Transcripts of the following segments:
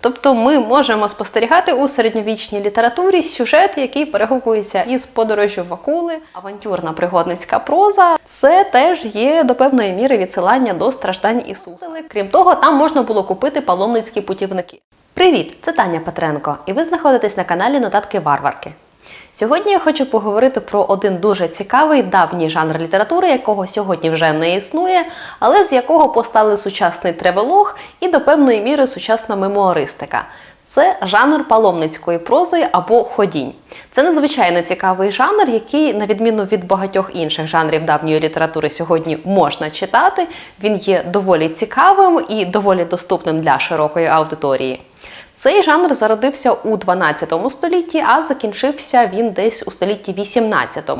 Тобто ми можемо спостерігати у середньовічній літературі сюжет, який перегукується із подорожжю Вакули, акули, авантюрна пригодницька проза. Це теж є до певної міри відсилання до страждань Ісуса. Крім того, там можна було купити паломницькі путівники. Привіт, це Таня Петренко, і ви знаходитесь на каналі Нотатки Варварки. Сьогодні я хочу поговорити про один дуже цікавий давній жанр літератури, якого сьогодні вже не існує, але з якого постали сучасний тревелог і до певної міри сучасна мемуаристика. Це жанр паломницької прози або ходінь. Це надзвичайно цікавий жанр, який, на відміну від багатьох інших жанрів давньої літератури, сьогодні можна читати. Він є доволі цікавим і доволі доступним для широкої аудиторії. Цей жанр зародився у 12 столітті, а закінчився він десь у столітті 18.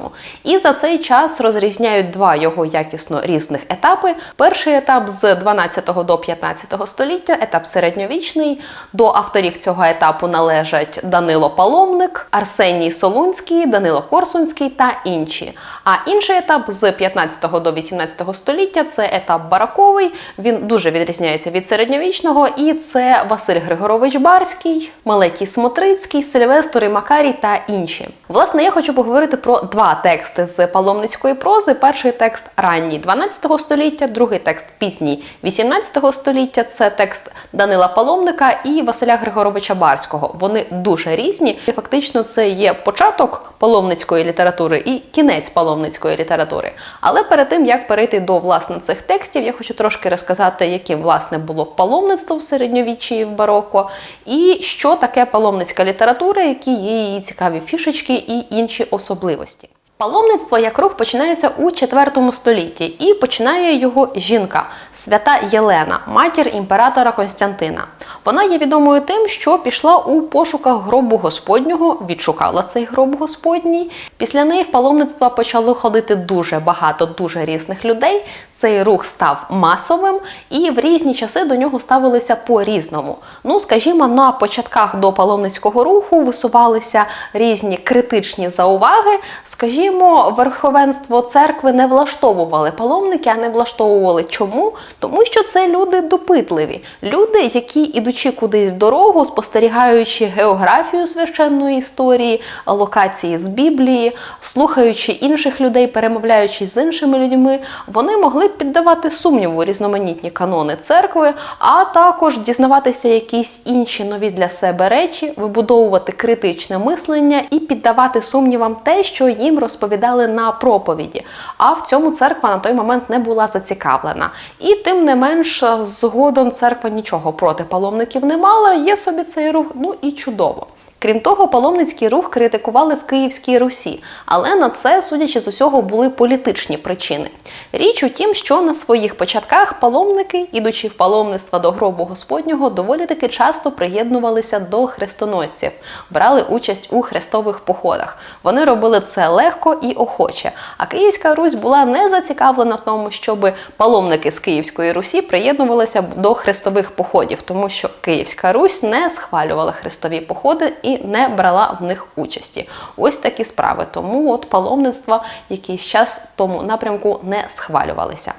І за цей час розрізняють два його якісно різних етапи. Перший етап з 12 до 15 століття, етап середньовічний. До авторів цього етапу належать Данило Паломник, Арсеній Солунський, Данило Корсунський та інші. А інший етап з 15 до 18 століття це етап бараковий. Він дуже відрізняється від середньовічного, і це Василь Григорович Барський, Малетій Смотрицький, Сильвестр і Макарій та інші. Власне, я хочу поговорити про два тексти з паломницької прози. Перший текст ранній 12 століття, другий текст пізній 18 століття. Це текст Данила Паломника і Василя Григоровича Барського. Вони дуже різні. І фактично, це є початок паломницької літератури і кінець паломницької літератури. Але перед тим як перейти до власне цих текстів, я хочу трошки розказати, яким власне було паломництво в середньовіччі і в бароко, і що таке паломницька література, які є її цікаві фішечки і інші особливості. Паломництво як рух починається у IV столітті і починає його жінка, свята Єлена, матір імператора Константина. Вона є відомою тим, що пішла у пошуках гробу Господнього, відшукала цей гроб Господній. Після неї в паломництво почало ходити дуже багато дуже різних людей. Цей рух став масовим, і в різні часи до нього ставилися по-різному. Ну, скажімо, на початках до паломницького руху висувалися різні критичні зауваги. Скажімо, верховенство церкви не влаштовували паломники, а не влаштовували чому? Тому що це люди допитливі, люди, які ідучи кудись в дорогу, спостерігаючи географію священної історії, локації з Біблії, слухаючи інших людей, перемовляючись з іншими людьми, вони могли піддавати сумніву різноманітні канони церкви, а також дізнаватися якісь інші нові для себе речі, вибудовувати критичне мислення і піддавати сумнівам те, що їм розповідали на проповіді. А в цьому церква на той момент не була зацікавлена. І тим не менш, згодом церква нічого проти паломників не мала. Є собі цей рух, ну і чудово. Крім того, паломницький рух критикували в Київській Русі, але на це, судячи з усього, були політичні причини. Річ у тім, що на своїх початках паломники, ідучи в паломництва до гробу Господнього, доволі таки часто приєднувалися до хрестоносців, брали участь у хрестових походах. Вони робили це легко і охоче. А Київська Русь була не зацікавлена в тому, щоб паломники з Київської Русі приєднувалися до хрестових походів, тому що Київська Русь не схвалювала хрестові походи і не брала в них участі. Ось такі справи. Тому от паломництва якийсь час тому напрямку не схвалювалися.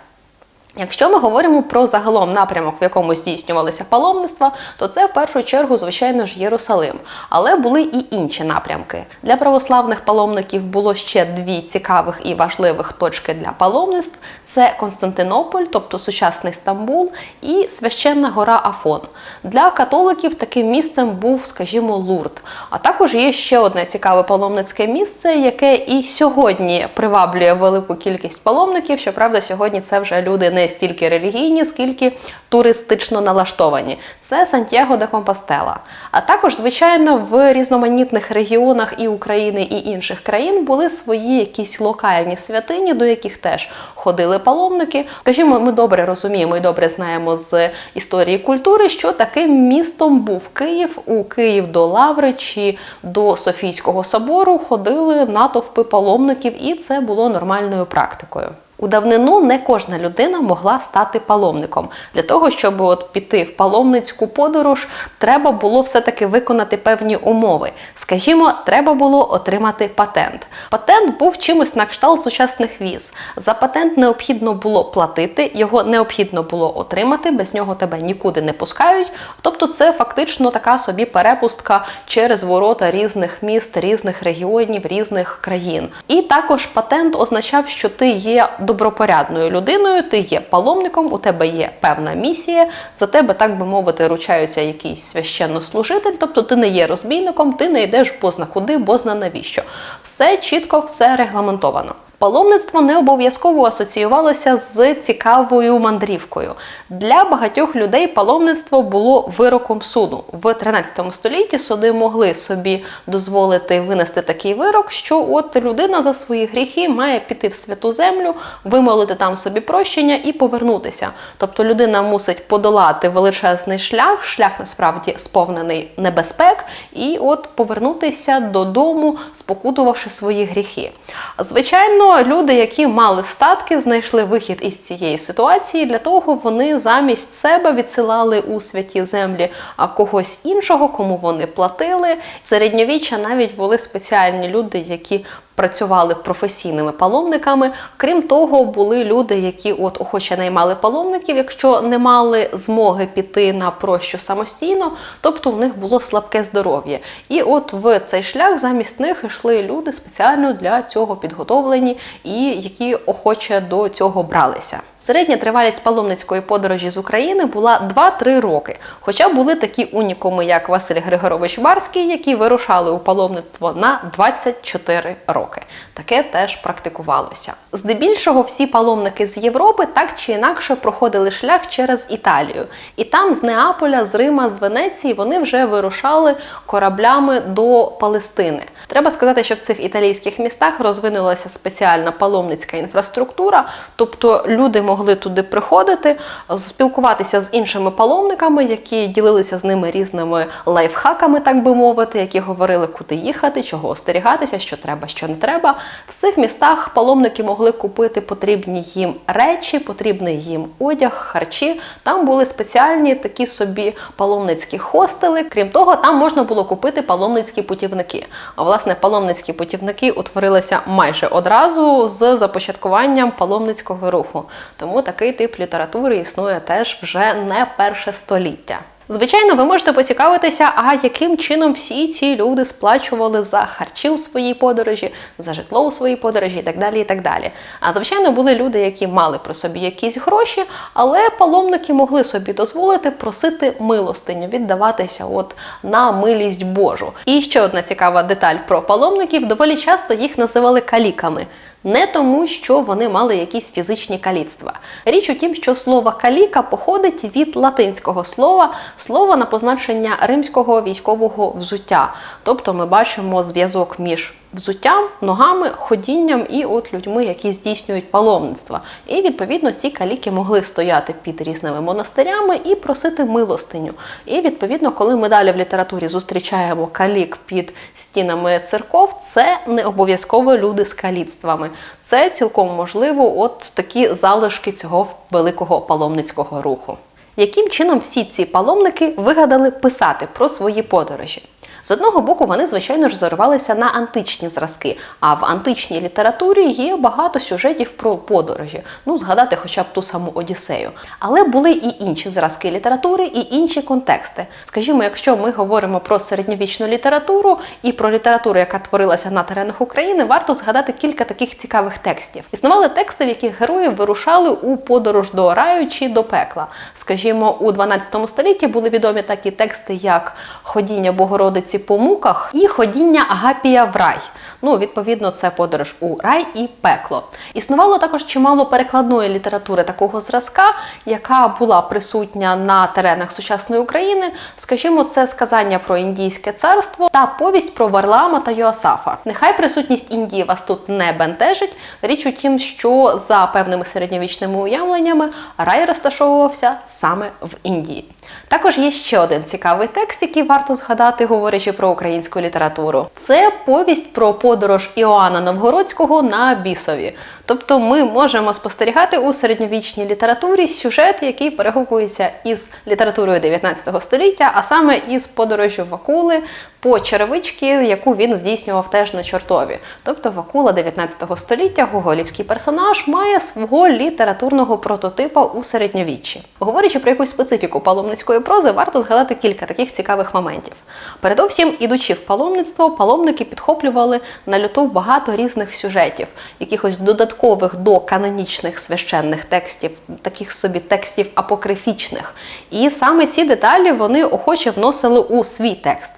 Якщо ми говоримо про загалом напрямок, в якому здійснювалися паломництва, то це в першу чергу, звичайно ж, Єрусалим. Але були і інші напрямки. Для православних паломників було ще дві цікавих і важливих точки для паломництв: це Константинополь, тобто сучасний Стамбул, і священна гора Афон. Для католиків таким місцем був, скажімо, Лурд. А також є ще одне цікаве паломницьке місце, яке і сьогодні приваблює велику кількість паломників. Щоправда, сьогодні це вже люди не стільки релігійні, скільки туристично налаштовані. Це Сантьяго де Компостела. А також, звичайно, в різноманітних регіонах і України, і інших країн були свої якісь локальні святині, до яких теж ходили паломники. Скажімо, ми добре розуміємо і добре знаємо з історії культури, що таким містом був Київ. У Київ до Лаври чи до Софійського собору ходили натовпи паломників, і це було нормальною практикою. У давнину не кожна людина могла стати паломником. Для того, щоб от піти в паломницьку подорож, треба було все-таки виконати певні умови. Скажімо, треба було отримати патент. Патент був чимось на кшталт сучасних віз. За патент необхідно було платити, його необхідно було отримати, без нього тебе нікуди не пускають. Тобто, це фактично така собі перепустка через ворота різних міст, різних регіонів, різних країн. І також патент означав, що ти є добропорядною людиною, ти є паломником, у тебе є певна місія, за тебе, так би мовити, ручаються якийсь священнослужитель, тобто ти не є розбійником, ти не йдеш бозна куди, бозна навіщо. Все чітко, все регламентовано. Паломництво не обов'язково асоціювалося з цікавою мандрівкою. Для багатьох людей паломництво було вироком суду. В 13 столітті суди могли собі дозволити винести такий вирок, що от людина за свої гріхи має піти в святу землю, вимолити там собі прощення і повернутися. Тобто людина мусить подолати величезний шлях, шлях насправді сповнений небезпек, і от повернутися додому, спокутувавши свої гріхи. Звичайно, люди, які мали статки, знайшли вихід із цієї ситуації. Для того вони замість себе відсилали у святі землі когось іншого, кому вони платили. Середньовіччя навіть були спеціальні люди, які працювали професійними паломниками. Крім того, були люди, які от охоче наймали паломників, якщо не мали змоги піти на прощу самостійно, тобто у них було слабке здоров'я. І от в цей шлях замість них йшли люди спеціально для цього підготовлені і які охоче до цього бралися. Середня тривалість паломницької подорожі з України була 2-3 роки. Хоча були такі унікуми, як Василь Григорович Барський, які вирушали у паломництво на 24 роки. Таке теж практикувалося. Здебільшого всі паломники з Європи так чи інакше проходили шлях через Італію. І там з Неаполя, з Рима, з Венеції вони вже вирушали кораблями до Палестини. Треба сказати, що в цих італійських містах розвинулася спеціальна паломницька інфраструктура, тобто люди могли туди приходити, спілкуватися з іншими паломниками, які ділилися з ними різними лайфхаками, так би мовити, які говорили, куди їхати, чого остерігатися, що треба, що не треба. В цих містах паломники могли купити потрібні їм речі, потрібний їм одяг, харчі. Там були спеціальні такі собі паломницькі хостели. Крім того, там можна було купити паломницькі путівники. А власне, паломницькі путівники утворилися майже одразу з започаткуванням паломницького руху. Тому такий тип літератури існує теж вже не перше століття. Звичайно, ви можете поцікавитися, а яким чином всі ці люди сплачували за харчі у своїй подорожі, за житло у своїй подорожі і так далі. і так далі. А звичайно, були люди, які мали при собі якісь гроші, але паломники могли собі дозволити просити милостиню, віддаватися от на милість Божу. І ще одна цікава деталь про паломників: доволі часто їх називали каліками. Не тому, що вони мали якісь фізичні каліцтва. Річ у тім, що слово каліка походить від латинського слова, слова на позначення римського військового взуття. Тобто ми бачимо зв'язок між взуттям, ногами, ходінням і от людьми, які здійснюють паломництво. І відповідно ці каліки могли стояти під різними монастирями і просити милостиню. І відповідно, коли ми далі в літературі зустрічаємо калік під стінами церков, це не обов'язково люди з каліцтвами. Це цілком можливо, от такі залишки цього великого паломницького руху. Яким чином всі ці паломники вигадали писати про свої подорожі? З одного боку, вони, звичайно ж, зарвалися на античні зразки, а в античній літературі є багато сюжетів про подорожі. Ну, згадати хоча б ту саму Одіссею. Але були і інші зразки літератури, і інші контексти. Скажімо, якщо ми говоримо про середньовічну літературу і про літературу, яка творилася на теренах України, варто згадати кілька таких цікавих текстів. Існували тексти, в яких герої вирушали у подорож до раю чи до пекла. Скажімо, у 12 столітті були відомі такі тексти, як Ходіння Богородиці по муках і ходіння Агапія в рай. Ну, відповідно, це подорож у рай і пекло. Існувало також чимало перекладної літератури такого зразка, яка була присутня на теренах сучасної України. Скажімо, це сказання про індійське царство та повість про Варлаама та Йоасафа. Нехай присутність Індії вас тут не бентежить. Річ у тім, що за певними середньовічними уявленнями рай розташовувався саме в Індії. Також є ще один цікавий текст, який варто згадати, говорячи про українську літературу. Це повість про подорож Іоанна Новгородського на бісові. Тобто ми можемо спостерігати у середньовічній літературі сюжет, який перегукується із літературою 19 століття, а саме із подорожю Вакули по черевички, яку він здійснював теж на чортові. Тобто Вакула 19 століття, гоголівський персонаж, має свого літературного прототипа у середньовіччі. Говорячи про якусь специфіку паломницької прози, варто згадати кілька таких цікавих моментів. Передовсім, ідучи в паломництво, паломники підхоплювали на люту багато різних сюжетів, якихось додаткових до канонічних священних текстів, таких собі текстів апокрифічних. І саме ці деталі вони охоче вносили у свій текст.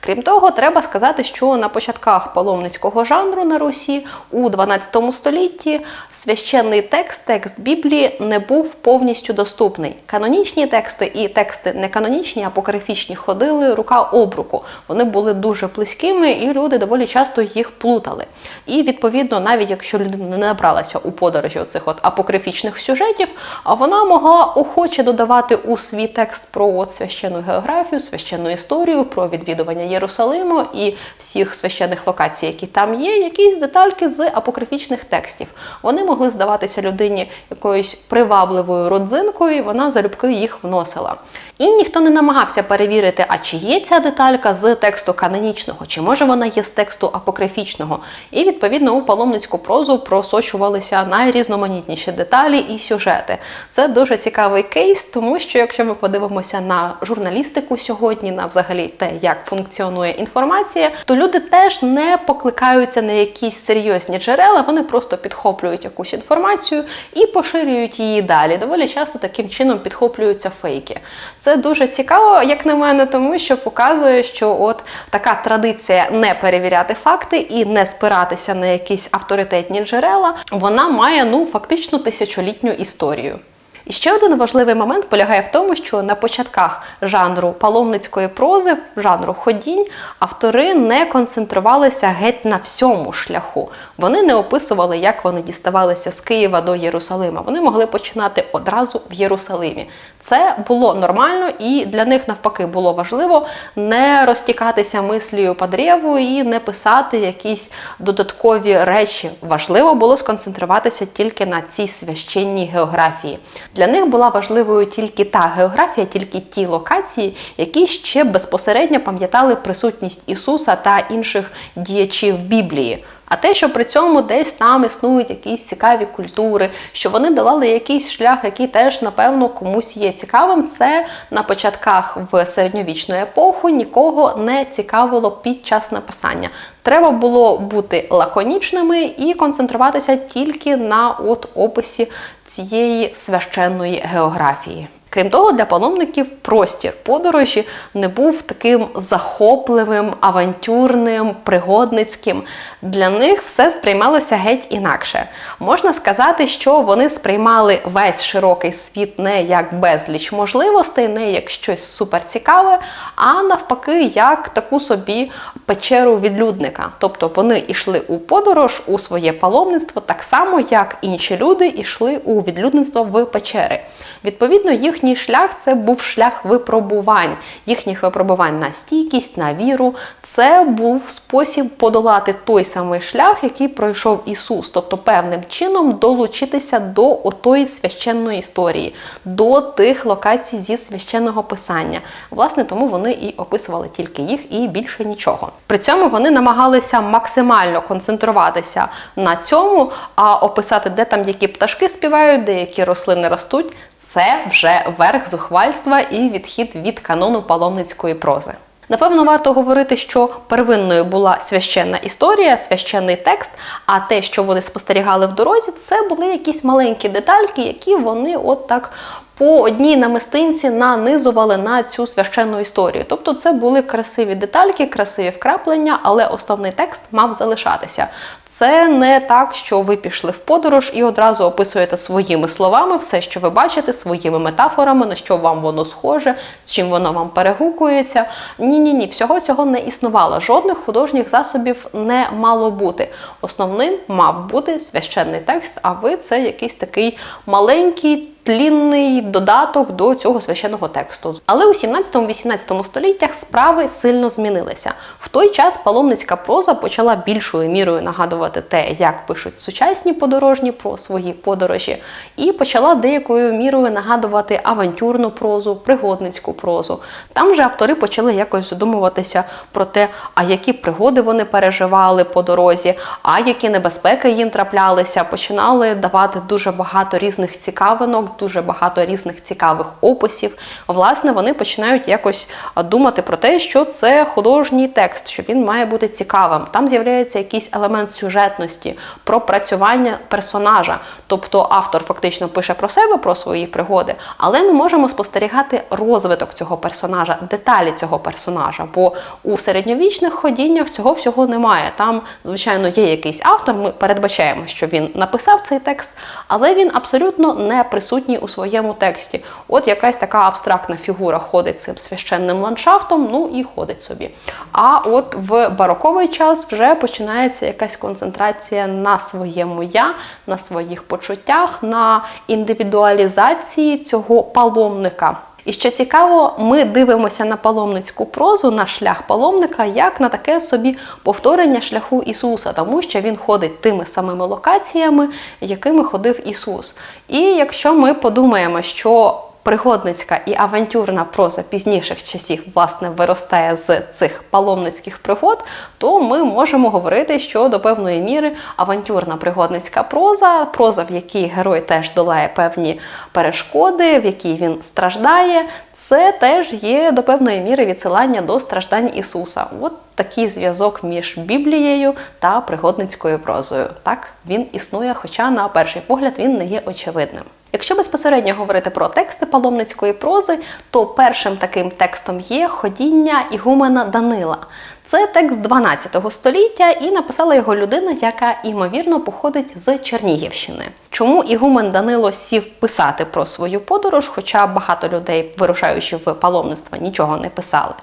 Крім того, треба сказати, що на початках паломницького жанру на Русі у 12 столітті священний текст, текст Біблії, не був повністю доступний. Канонічні тексти і тексти неканонічні, апокрифічні ходили рука об руку. Вони були дуже близькими, і люди доволі часто їх плутали. І відповідно, навіть якщо людина не набралася у подорожі оцих от апокрифічних сюжетів, а вона могла охоче додавати у свій текст про от священну географію, священну історію, про відвідування Єрусалиму і всіх священних локацій, які там є, якісь детальки з апокрифічних текстів. Вони могли здаватися людині якоюсь привабливою родзинкою, і вона залюбки їх вносила. І ніхто не намагався перевірити, а чи є ця деталька з тексту канонічного, чи може вона є з тексту апокрифічного. І відповідно у паломницьку прозу просочувалися найрізноманітніші деталі і сюжети. Це дуже цікавий кейс, тому що якщо ми подивимося на журналістику сьогодні, на взагалі те, як функціонує інформація, то люди теж не покликаються на якісь серйозні джерела, вони просто підхоплюють якусь інформацію і поширюють її далі. Доволі часто таким чином підхоплюються фейки. Це дуже цікаво, як на мене, тому що показує, що от така традиція не перевіряти факти і не спиратися на якісь авторитетні джерела, вона має ну фактично тисячолітню історію. І ще один важливий момент полягає в тому, що на початках жанру паломницької прози, жанру ходінь, автори не концентрувалися геть на всьому шляху. Вони не описували, як вони діставалися з Києва до Єрусалима. Вони могли починати одразу в Єрусалимі. Це було нормально, і для них навпаки було важливо не розтікатися мислію по древу і не писати якісь додаткові речі. Важливо було сконцентруватися тільки на цій священній географії. Для них була важливою тільки та географія, тільки ті локації, які ще безпосередньо пам'ятали присутність Ісуса та інших діячів Біблії. А те, що при цьому десь там існують якісь цікаві культури, що вони давали якийсь шлях, який теж, напевно, комусь є цікавим, це на початках в середньовічну епоху нікого не цікавило під час написання. Треба було бути лаконічними і концентруватися тільки на от описі цієї священної географії. Крім того, для паломників простір подорожі не був таким захопливим, авантюрним, пригодницьким. Для них все сприймалося геть інакше. Можна сказати, що вони сприймали весь широкий світ не як безліч можливостей, не як щось суперцікаве, а навпаки, як таку собі печеру відлюдника. Тобто вони йшли у подорож у своє паломництво так само, як інші люди йшли у відлюдництво в печери. Відповідно, їхній шлях це був шлях випробувань, їхніх випробувань на стійкість, на віру. Це був спосіб подолати той самий шлях, який пройшов Ісус, тобто певним чином долучитися до отої священної історії, до тих локацій зі священного писання. Власне, тому вони і описували тільки їх і більше нічого. При цьому вони намагалися максимально концентруватися на цьому, а описати, де там які пташки співають, де які рослини ростуть. Це вже верх зухвальства і відхід від канону паломницької прози. Напевно, варто говорити, що первинною була священна історія, священний текст, а те, що вони спостерігали в дорозі, це були якісь маленькі детальки, які вони от так по одній намистинці нанизували на цю священну історію. Тобто це були красиві детальки, красиві вкраплення, але основний текст мав залишатися. Це не так, що ви пішли в подорож і одразу описуєте своїми словами все, що ви бачите, своїми метафорами, на що вам воно схоже, з чим воно вам перегукується. Ні, ні, ні, всього цього не існувало. Жодних художніх засобів не мало бути. Основним мав бути священний текст, а ви це якийсь такий маленький тлінний додаток до цього священного тексту. Але у 17-18 століттях справи сильно змінилися. В той час паломницька проза почала більшою мірою нагадувати те, як пишуть сучасні подорожні про свої подорожі, і почала деякою мірою нагадувати авантюрну прозу, пригодницьку прозу. Там вже автори почали якось задумуватися про те, а які пригоди вони переживали по дорозі, а які небезпеки їм траплялися. Починали давати дуже багато різних цікавинок, дуже багато різних цікавих описів. Власне, вони починають якось думати про те, що це художній текст, що він має бути цікавим. Там з'являється якийсь елемент сюжетності, пропрацювання персонажа. Тобто автор фактично пише про себе, про свої пригоди, але ми можемо спостерігати розвиток цього персонажа, деталі цього персонажа. Бо у середньовічних ходіннях цього всього немає. Там, звичайно, є якийсь автор. Ми передбачаємо, що він написав цей текст, але він абсолютно не присутній у своєму тексті. От якась така абстрактна фігура ходить цим священним ландшафтом, ну і ходить собі. А от в бароковий час вже починається якась концентрація на своєму я, на своїх почуттях, на індивідуалізації цього паломника. І що цікаво, ми дивимося на паломницьку прозу, на шлях паломника, як на таке собі повторення шляху Ісуса, тому що він ходить тими самими локаціями, якими ходив Ісус. І якщо ми подумаємо, що пригодницька і авантюрна проза пізніших часів власне виростає з цих паломницьких пригод, то ми можемо говорити, що до певної міри авантюрна пригодницька проза, проза, в якій герой теж долає певні перешкоди, в якій він страждає, це теж є до певної міри відсилання до страждань Ісуса. От такий зв'язок між Біблією та пригодницькою прозою. Так він існує, хоча на перший погляд він не є очевидним. Якщо безпосередньо говорити про тексти паломницької прози, то першим таким текстом є ходіння Ігумена Данила. Це текст 12 століття, і написала його людина, яка ймовірно походить з Чернігівщини. Чому Ігумен Данило сів писати про свою подорож, хоча багато людей, вирушаючи в паломництво, нічого не писали?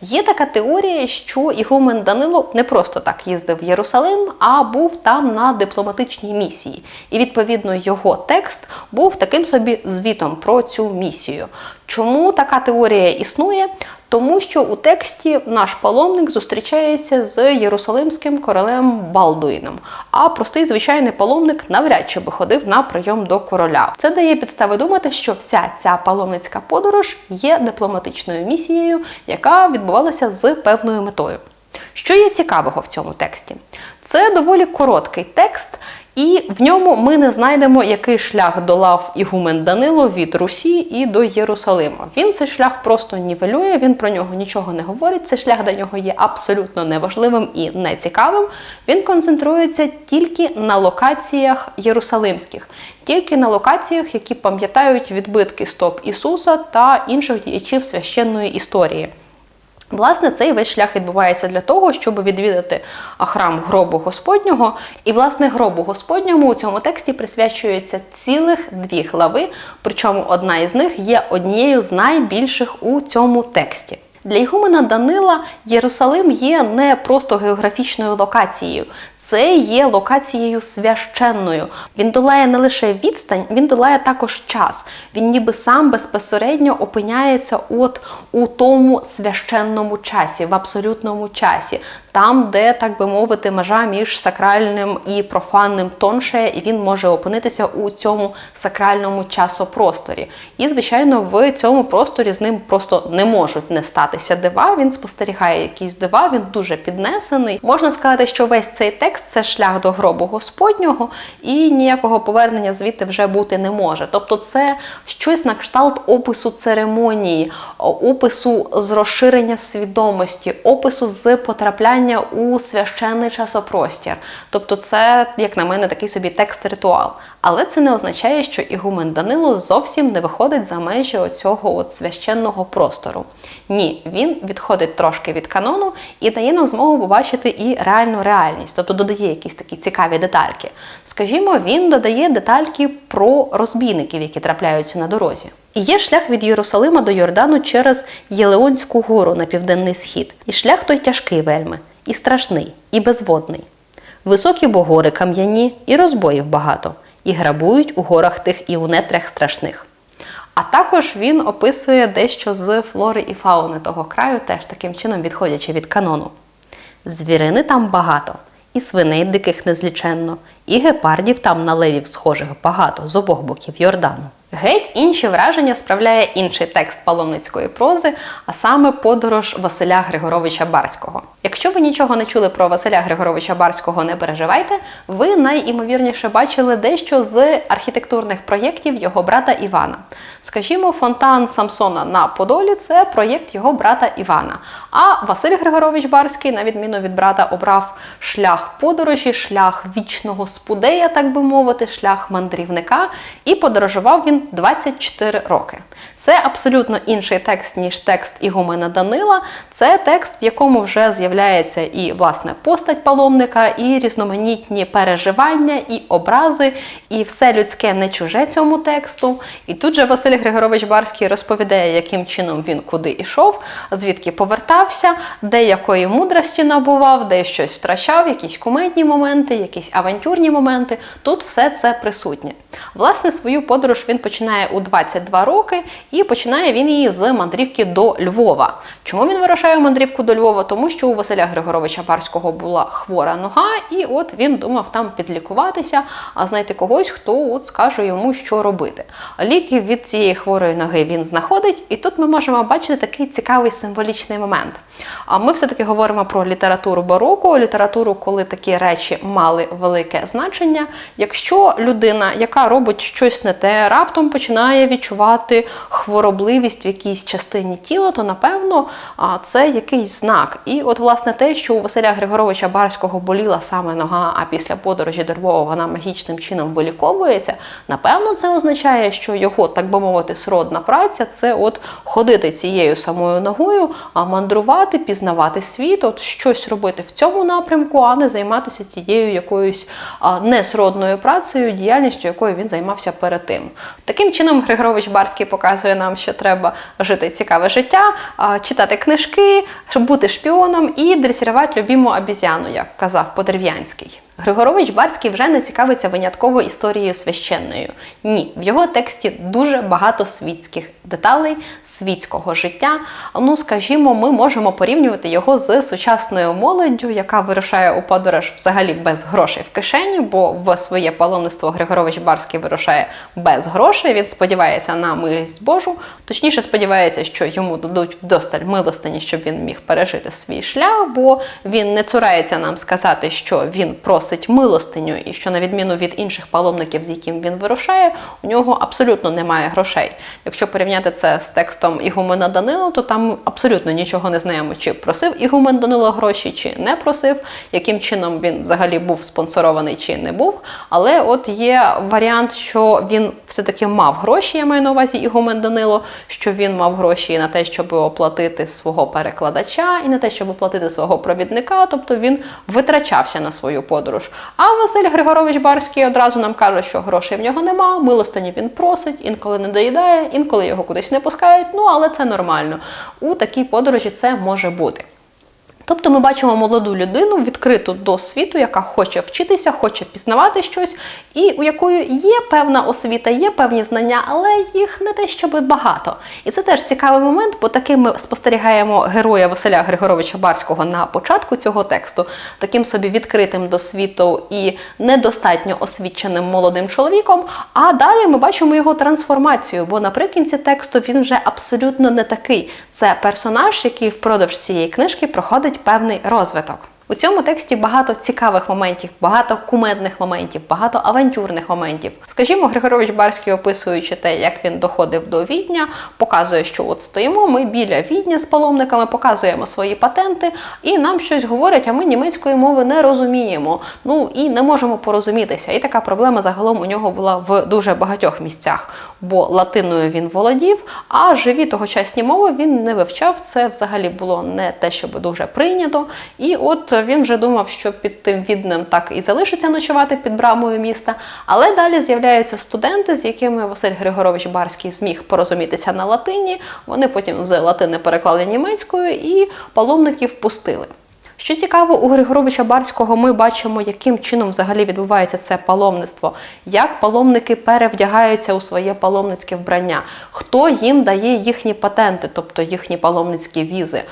Є така теорія, що Ігумен Данило не просто так їздив в Єрусалим, а був там на дипломатичній місії. І відповідно його текст був таким собі звітом про цю місію. Чому така теорія існує? Тому що у тексті наш паломник зустрічається з єрусалимським королем Балдуїном, а простий звичайний паломник навряд чи би ходив на прийом до короля. Це дає підстави думати, що вся ця паломницька подорож є дипломатичною місією, яка відбувалася з певною метою. Що є цікавого в цьому тексті? Це доволі короткий текст, і в ньому ми не знайдемо, який шлях долав Ігумен Данило від Русі і до Єрусалима. Він цей шлях просто нівелює, він про нього нічого не говорить. Цей шлях для нього є абсолютно неважливим і нецікавим. Він концентрується тільки на локаціях єрусалимських, тільки на локаціях, які пам'ятають відбитки стоп Ісуса та інших діячів священної історії. Власне, цей весь шлях відбувається для того, щоб відвідати храм гробу Господнього. І, власне, гробу Господньому у цьому тексті присвячується цілих дві глави, причому одна із них є однією з найбільших у цьому тексті. Для Ігумена Данила Єрусалим є не просто географічною локацією, це є локацією священною. Він долає не лише відстань, він долає також час. Він ніби сам безпосередньо опиняється от у тому священному часі, в абсолютному часі, там, де, так би мовити, межа між сакральним і профанним тонше, і він може опинитися у цьому сакральному часопросторі. І, звичайно, в цьому просторі з ним просто не можуть не статися дива. Він спостерігає якісь дива, він дуже піднесений. Можна сказати, що весь цей текст це шлях до гробу Господнього, і ніякого повернення звідти вже бути не може. Тобто, це щось на кшталт опису церемонії, опису з розширення свідомості, опису з потрапляння у священний часопростір. Тобто, це, як на мене, такий собі текст-ритуал. Але це не означає, що Ігумен Данило зовсім не виходить за межі оцього от священного простору. Ні, він відходить трошки від канону і дає нам змогу побачити і реальну реальність, тобто додає якісь такі цікаві детальки. Скажімо, він додає детальки про розбійників, які трапляються на дорозі. І є шлях від Єрусалима до Йордану через Єлеонську гору на південний схід. І шлях той тяжкий вельми, і страшний, і безводний. Високі бо гори кам'яні, і розбоїв багато, і грабують у горах тих і у нетрях страшних. А також він описує дещо з флори і фауни того краю, теж таким чином відходячи від канону. Звірини там багато, і свиней диких незліченно, і гепардів там на левів схожих багато з обох боків Йордану. Геть інші враження справляє інший текст паломницької прози, а саме подорож Василя Григоровича Барського. Якщо ви нічого не чули про Василя Григоровича Барського, не переживайте. Ви найімовірніше бачили дещо з архітектурних проєктів його брата Івана. Скажімо, фонтан Самсона на Подолі це проєкт його брата Івана. А Василь Григорович Барський, на відміну від брата, обрав шлях подорожі, шлях вічного спудея, так би мовити, шлях мандрівника, і подорожував він 24 роки. Це абсолютно інший текст, ніж текст Ігумена Данила. Це текст, в якому вже з'являється і власне постать паломника, і різноманітні переживання, і образи, і все людське не чуже цьому тексту. І тут же Василь Григорович Барський розповідає, яким чином він куди йшов, звідки повертався, де якої мудрості набував, де щось втрачав, якісь кумедні моменти, якісь авантюрні моменти. Тут все це присутнє. Власне, свою подорож він починає у 22 роки. І починає він її з мандрівки до Львова. Чому він вирушає мандрівку до Львова? Тому що у Василя Григоровича Барського була хвора нога, і от він думав там підлікуватися, а знайти когось, хто от скаже йому, що робити. Ліки від цієї хворої ноги він знаходить, і тут ми можемо бачити такий цікавий символічний момент. Deutschland. А ми все-таки говоримо про літературу бароко, літературу, коли такі речі мали велике значення. Якщо людина, яка робить щось не те, раптом починає відчувати хворобливість в якійсь частині тіла, то напевно це якийсь знак. І от, власне, те, що у Василя Григоровича Барського боліла саме нога, а після подорожі до Львова вона магічним чином виліковується, напевно, це означає, що його, так би мовити, сродна праця це от ходити цією самою ногою, а мандрувати, пізнавати світ, от щось робити в цьому напрямку, а не займатися тією якоюсь несродною працею, діяльністю, якою він займався перед тим. Таким чином, Григорович Барський показує нам, що треба жити цікаве життя, читати книжки, бути шпіоном і дресірувати любіму обізяну, як казав Подерв'янський. Григорович Барський вже не цікавиться винятково історією священною. Ні, в його тексті дуже багато світських деталей, світського життя. Ну, скажімо, ми можемо порівнювати його з сучасною молоддю, яка вирушає у подорож взагалі без грошей в кишені, бо в своє паломництво Григорович Барський вирушає без грошей. Він сподівається на милість Божу, точніше сподівається, що йому дадуть вдосталь милостині, щоб він міг пережити свій шлях, бо він не цурається нам сказати, що він просто просить милостиню, і що, на відміну від інших паломників, з яким він вирушає, у нього абсолютно немає грошей. Якщо порівняти це з текстом Ігумена Данило, то там абсолютно нічого не знаємо, чи просив Ігумен Данило гроші, чи не просив, яким чином він взагалі був спонсорований чи не був. Але от є варіант, що він все-таки мав гроші, я маю на увазі Ігумен Данило, що він мав гроші на те, щоб оплатити свого перекладача, і на те, щоб оплатити свого провідника, тобто він витрачався на свою подорож подорож. А Василь Григорович Барський одразу нам каже, що грошей в нього нема, милостині він просить, інколи не доїдає, інколи його кудись не пускають. Ну але це нормально. У такій подорожі це може бути. Тобто ми бачимо молоду людину, відкриту до світу, яка хоче вчитися, хоче пізнавати щось, і у якої є певна освіта, є певні знання, але їх не те, щоб багато. І це теж цікавий момент, бо таким ми спостерігаємо героя Василя Григоровича Барського на початку цього тексту, таким собі відкритим до світу і недостатньо освіченим молодим чоловіком. А далі ми бачимо його трансформацію, бо наприкінці тексту він вже абсолютно не такий. Це персонаж, який впродовж цієї книжки проходить певний розвиток. У цьому тексті багато цікавих моментів, багато кумедних моментів, багато авантюрних моментів. Скажімо, Григорович Барський, описуючи те, як він доходив до відня, показує, що от стоїмо ми біля відня з паломниками, показуємо свої патенти, і нам щось говорять, а ми німецької мови не розуміємо. Ну і не можемо порозумітися. І така проблема загалом у нього була в дуже багатьох місцях, бо латиною він володів, а живі тогочасні мови він не вивчав. Це взагалі було не те, щоб дуже прийнято. І от він вже думав, що під тим відним так і залишиться ночувати під брамою міста. Але далі з'являються студенти, з якими Василь Григорович Барський зміг порозумітися на латині. Вони потім з латини переклали німецькою і паломників пустили. Що цікаво, у Григоровича Барського ми бачимо, яким чином взагалі відбувається це паломництво, як паломники перевдягаються у своє паломницьке вбрання, хто їм дає їхні патенти, тобто їхні паломницькі візи.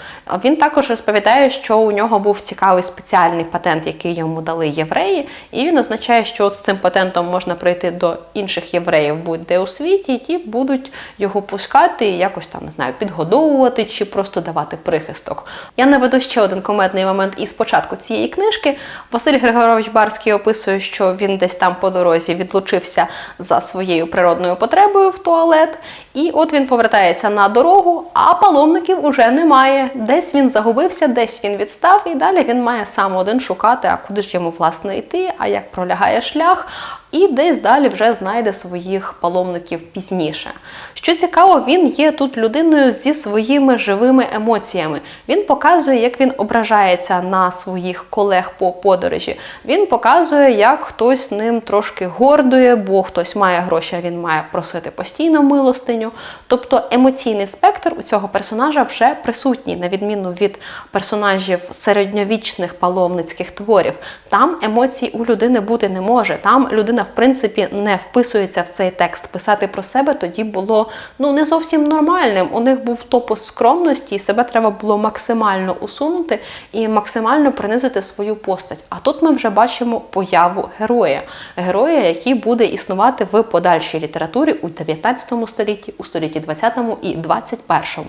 Він також розповідає, що у нього був цікавий спеціальний патент, який йому дали євреї, і він означає, що от з цим патентом можна прийти до інших євреїв будь-де у світі, і ті будуть його пускати і якось там не знаю, підгодовувати чи просто давати прихисток. Я наведу ще один кометний момент із початку цієї книжки. Василь Григорович Барський описує, що він десь там по дорозі відлучився за своєю природною потребою в туалет, і от він повертається на дорогу, а паломників уже немає. Десь він загубився, десь він відстав, і далі він має сам один шукати, а куди ж йому власне йти, а як пролягає шлях. І десь далі вже знайде своїх паломників пізніше. Що цікаво, він є тут людиною зі своїми живими емоціями. Він показує, як він ображається на своїх колег по подорожі. Він показує, як хтось ним трошки гордує, бо хтось має гроші, а він має просити постійно милостиню. Тобто емоційний спектр у цього персонажа вже присутній, на відміну від персонажів середньовічних паломницьких творів. Там емоцій у людини бути не може. Там людина, в принципі, не вписується в цей текст. Писати про себе тоді було ну не зовсім нормальним. У них був топос скромності, і себе треба було максимально усунути і максимально принизити свою постать. А тут ми вже бачимо появу героя, героя, який буде існувати в подальшій літературі у 19 столітті, у столітті 20 і 21.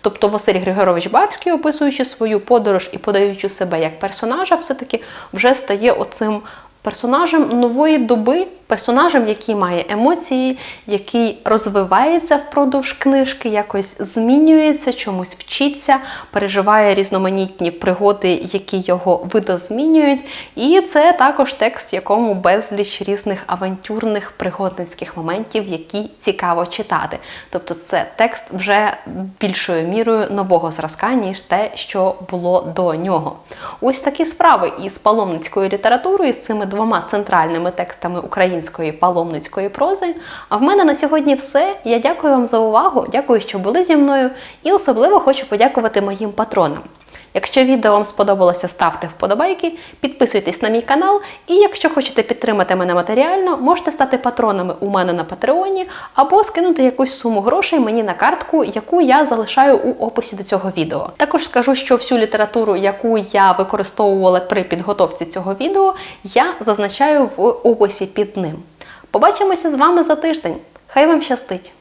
Тобто Василь Григорович Барський, описуючи свою подорож і подаючи себе як персонажа, все-таки вже стає оцим персонажем нової доби, персонажем, який має емоції, який розвивається впродовж книжки, якось змінюється, чомусь вчиться, переживає різноманітні пригоди, які його видозмінюють. І це також текст, в якому безліч різних авантюрних пригодницьких моментів, які цікаво читати. Тобто, це текст вже більшою мірою нового зразка, ніж те, що було до нього. Ось такі справи із паломницькою літературою, з цими двома центральними текстами української паломницької прози. А в мене на сьогодні все. Я дякую вам за увагу, дякую, що були зі мною, і особливо хочу подякувати моїм патронам. Якщо відео вам сподобалося, ставте вподобайки, підписуйтесь на мій канал, і якщо хочете підтримати мене матеріально, можете стати патронами у мене на Патреоні або скинути якусь суму грошей мені на картку, яку я залишаю у описі до цього відео. Також скажу, що всю літературу, яку я використовувала при підготовці цього відео, я зазначаю в описі під ним. Побачимося з вами за тиждень. Хай вам щастить!